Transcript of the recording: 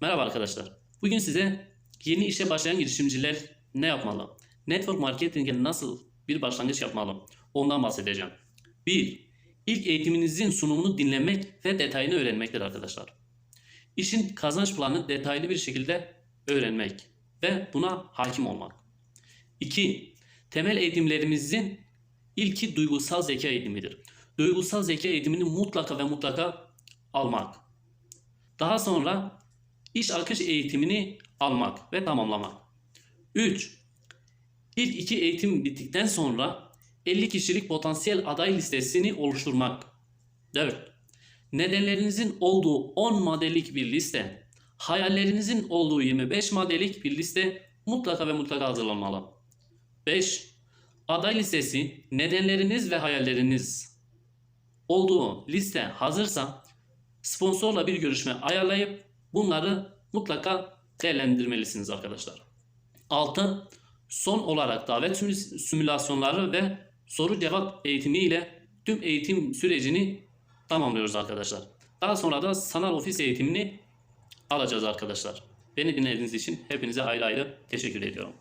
Merhaba arkadaşlar. Bugün size yeni işe başlayan girişimciler ne yapmalı? Network marketing'e nasıl bir başlangıç yapmalı? Ondan bahsedeceğim. 1. İlk eğitiminizin sunumunu dinlemek ve detayını öğrenmektir arkadaşlar. İşin kazanç planını detaylı bir şekilde öğrenmek ve buna hakim olmak. 2. Temel eğitimlerimizin ilki duygusal zeka eğitimidir. Duygusal zeka eğitimini mutlaka ve mutlaka almak. Daha sonra iş akış eğitimini almak ve tamamlamak. 3. İlk iki eğitim bittikten sonra 50 kişilik potansiyel aday listesini oluşturmak. 4. Nedenlerinizin olduğu 10 maddelik bir liste, hayallerinizin olduğu 25 maddelik bir liste mutlaka ve mutlaka hazırlanmalı. 5. Aday listesi, nedenleriniz ve hayalleriniz olduğu liste hazırsa sponsorla bir görüşme ayarlayıp bunları mutlaka değerlendirmelisiniz arkadaşlar. 6. Son olarak davet simü- simülasyonları ve soru cevap eğitimi ile tüm eğitim sürecini tamamlıyoruz arkadaşlar. Daha sonra da sanal ofis eğitimini alacağız arkadaşlar. Beni dinlediğiniz için hepinize ayrı ayrı teşekkür ediyorum.